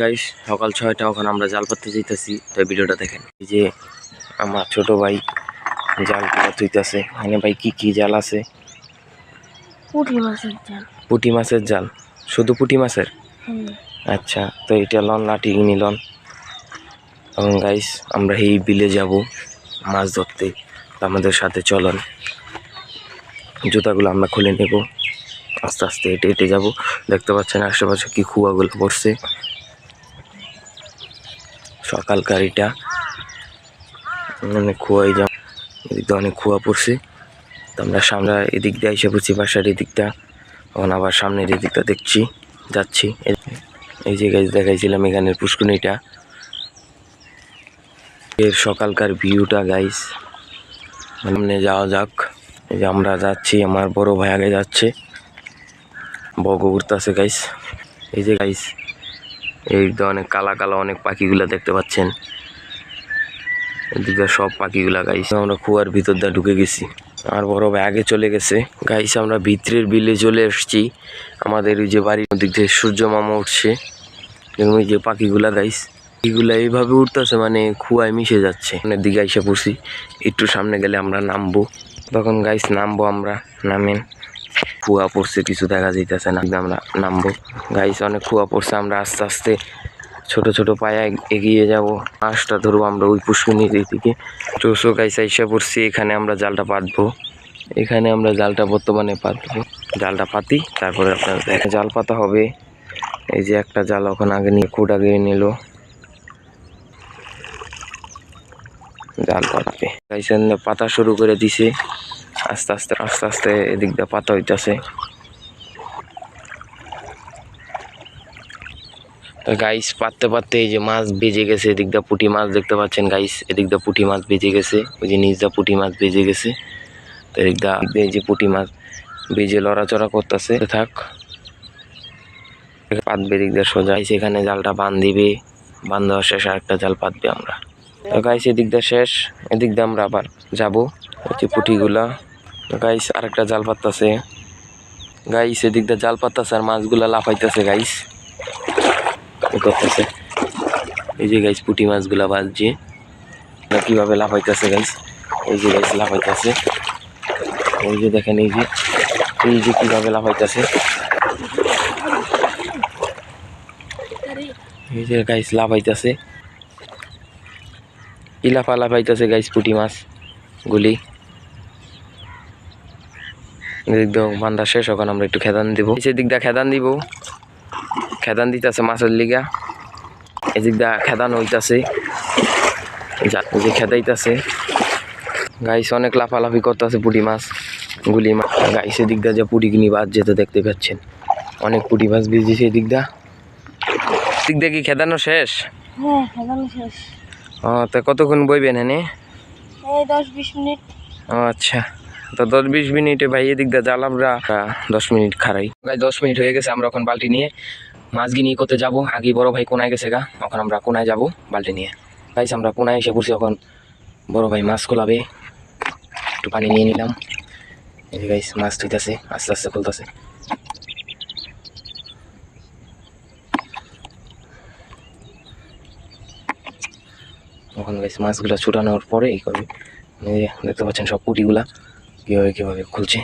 Guys সকাল ছয়টা ওখানে আমরা জাল পাততে যেতেছি তাই ভিডিওটা দেখেন এই যে আমার ছোট ভাই জাল পাতা তুইতেছে এখানে ভাই কি কি জাল আছে? পুঁটি মাছের জাল। পুঁটি মাছের জাল? শুধু পুঁটি মাছের? আচ্ছা তো এটা লন লাঠি কিনি লন। এবং গাইস আমরা এই বিলে যাব মাছ ধরতে। আমাদের সাথে চলন। জুতাগুলো আমরা খুলে নেব। আস্তে আস্তে হেঁটে হেঁটে যাব। দেখতে পাচ্ছেন আশেপাশে কি কুয়াগুলো পড়ছে। সকাল গাড়িটা। অনেক কুয়াই যাও এদিক দিয়ে অনেক কুয়া পড়ছে। তো আমরা সামনে এদিক দিয়ে এসে পড়ছি, বাসার এদিকটা। এখন আবার সামনের এদিকটা দেখছি, যাচ্ছি। এই যে গাছ দেখাইছিলাম এখানের পুষ্কুনিটা এর সকালকার ভিউটা গাইস সামনে যাওয়া যাক। এই যে আমরা যাচ্ছি, আমার বড় ভাই আগে যাচ্ছে। বগ উঠতেছে গাইস এই যে গাইস এই অনেক কালা কালা অনেক পাখিগুলা দেখতে পাচ্ছেন। এদিকে সব পাখিগুলা গাইস আমরা কুয়ার ভিতর দিয়ে ঢুকে গেছি। আর বড় ভাই আগে চলে গেছে। গাইস আমরা ভিতরের বিলে চলে এসেছি। আমাদের ওই যে বাড়ির দিক থেকে সূর্য মামা উঠছে। এবং ওই যে পাখিগুলা গাইস এগুলা এইভাবে উঠতেছে মানে খুয়ায় মিশে যাচ্ছে। মানে দিকে এসে পড়ছি। একটু সামনে গেলে আমরা নামবো। তখন গাইস নামবো আমরা। নামেন। কুয়া পড়ছে, কিছু দেখা যাইতেছে না। আমরা নামবো। গাইস অনেক কুয়া পড়ছে, আমরা আস্তে আস্তে ছোট ছোট পায়ে এগিয়ে যাব। মাছটা ধরবো আমরা ওই পুষ্কুনির দিকে চৌষো গাইস এসে পড়ছি, এখানে আমরা জালটা পাতবো। এখানে আমরা জালটা বর্তমানে পাতবো। জালটা পাতি, তারপরে আপনার জাল পাতা হবে। এই যে একটা জাল ওখানে আগে নিয়ে কোট আগে নিল। জাল পাতবে। পাতা শুরু করে দিছে। আস্তে আস্তে আস্তে আস্তে এদিক দিয়ে পাতা হইতাছে। গাইস পাততে পাততে এই যে মাছ বেজে গেছে, এদিক দিয়ে পুঁটি মাছ দেখতে পাচ্ছেন গাইস এদিক দিয়ে পুঁটি মাছ বেজে গেছে, ওই যে নিচ দিয়ে পুঁটি মাছ বেজে গেছে। তো এদিক দিয়ে যে পুঁটি মাছ বেজে লড়াচড়া করতেছে। থাক, পাতবে এদিক দিয়ে সোজা। এখানে জালটা বান দিবে, বান দেওয়া শেষ আরেকটা জাল পাতবে আমরা। তো গাইস এদিক দিয়ে শেষ, এদিক দিয়ে আমরা আবার যাব। ওই যে পুঁটিগুলা গাইস আরেকটা জাল পাততাছে। গাইস এদিক দিয়ে জাল পাততাছে আর মাছগুলা লাফাইতেছে গাইস করতেছে। এই যে গাইস পুঁটি মাছগুলা বাজছে না কীভাবে লাফাইতেছে গাইস এই যে গাইস লাফাইতেছে। এই যে দেখেন, এই যে এই যে কীভাবে লাফাইতেছে। এই যে গাইস লাফাইতেছে। কি লাফা লাফাইতেছে গাইস পুঁটি মাছ, গুলি। বান্ধা শেষ এখন আমরা একটু খেদান দিব। এদিক দিয়ে খেদান দিব। খেদান দিতেছে মাছের লিগা। এদিক দিয়ে খেদান হইতাছে। যা খেদাইতেছে। গাইস অনেক লাফালাফি করতেছে পুটি মাছ গুলি মাছ। গাইস এদিক দিয়ে যে পুঁটি কিনি বাজ যেতে দেখতে পাচ্ছেন। অনেক পুটি মাছ বেজিয়েছে এদিক দা দিক দিয়ে কি খেদানো শেষ? হ্যাঁ খেলানো শেষ। ও তা কতক্ষণ বইবেন হ্যাঁ এই দশ বিশ মিনিট। ও আচ্ছা। তো দশ বিশ মিনিটে ভাই, এদিক দিয়ে আমরা দশ মিনিট খারাই। ভাই, দশ মিনিট হয়ে গেছে, আমরা এখন বালতি নিয়ে মাছ গিনি করতে যাব। আগে বড় ভাই কোনায় গেছে গা, এখন আমরা কোনায় যাব বালতি নিয়ে। গাইস আমরা কোনায় এসে পড়ছি এখন। বড় ভাই মাছ খোলাবে। একটু পানি নিয়ে নিলাম। এই গাইস মাছ ধুইতেছে, আস্তে আস্তে খুলতেছে। এখন মাছগুলো ছুটানোর পরে এই করবে। দেখতে পাচ্ছেন সব পুটিগুলা। কীভাবে কীভাবে খুলছে?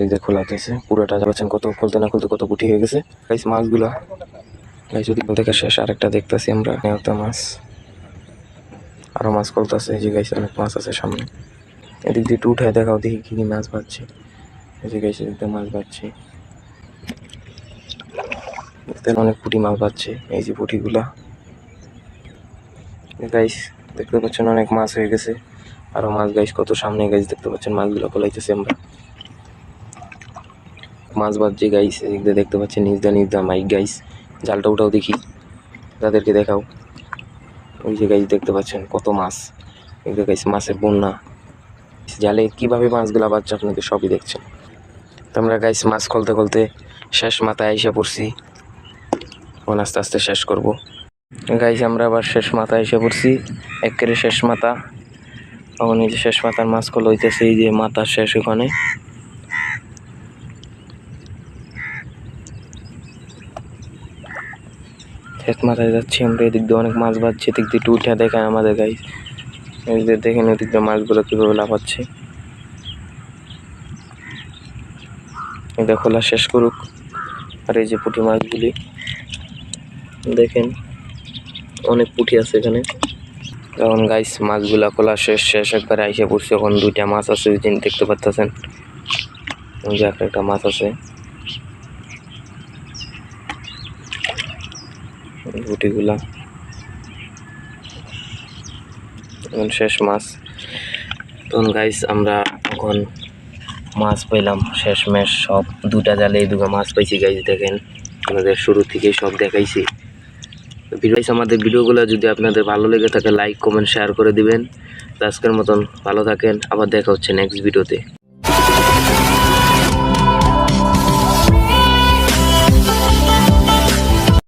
এই যে খোলাতেছে পুরোটা যাচ্ছেন কত খুলতে না খুলতে কত পুটি হয়ে গেছে। গাইস মাছগুলা। গাইস যদি থেকে শেষ আরেকটা দেখতেছি আমরা, নেওতা মাছ। আরও মাছ খুলতেছে, এই যে গাইস অনেক মাছ আছে সামনে। এদিক দিয়ে একটু উঠায় দেখাও দেখি কি কি মাছ পাচ্ছে এই যে গাইস এদিক মাছ পাচ্ছে অনেক পুঁটি মাছ পাচ্ছে এই যে পুঁটিগুলা। গাইস দেখতে পাচ্ছেন অনেক মাছ হয়ে গেছে। আরও মাছ গাইস কত সামনে গাইস দেখতে পাচ্ছেন মাছগুলো খোলাইতেছে আমরা। মাছ বাজছে গাইস এদিক দিয়ে দেখতে পাচ্ছেন নিজ দা নিজ দা মাইক গাইস জালটা উঠাও দেখি, তাদেরকে দেখাও। ওই যে গাইস দেখতে পাচ্ছেন কত মাছ। এগুলো গাইস মাছের বন্যা। জালে কীভাবে মাছগুলো বাচ্চা আপনাদের সবই দেখছেন। তো আমরা গাইস মাছ খুলতে খুলতে শেষ মাথায় এসে পড়ছি। এখন আস্তে আস্তে শেষ করব। গাইস আমরা আবার শেষ মাথা এসে পড়ছি। একেবারে শেষ মাথা। এই যে শেষ মাথার মাছ কল হইতেছে এই যে মাথার শেষ ওখানে শেষ মাথায় যাচ্ছি আমরা, এদিক দিয়ে অনেক মাছ বাজছে, এদিক দিয়ে উঠে দেখেন আমাদের গাই এই যে দেখেন ওদিক দিয়ে মাছগুলো কীভাবে লাফাচ্ছে। এটা খোলা শেষ করুক। আর এই যে পুঁটি মাছগুলি, দেখেন। অনেক পুঁটি আছে এখানে। এখন গাইস মাছগুলা খোলা শেষ শেষ একবার আইসে পড়ছে, এখন দুইটা মাছ আছে যে দেখতে পাচ্ছেন ওই যে একটা একটা মাছ আছে। গুটিগুলা এখন শেষ মাছ। তখন গাইস আমরা এখন মাছ পেলাম শেষ মেশ সব। দুটা জালে দুটো মাছ পাইছি গাইস দেখেন। আমাদের শুরু থেকেই সব দেখাইছি। ভিডিওস আমাদের ভিডিওগুলো যদি আপনাদের ভালো লেগে থাকে লাইক কমেন্ট শেয়ার করে দিবেন। আজকের মতন ভালো থাকেন, আবার দেখা হচ্ছে নেক্সট ভিডিওতে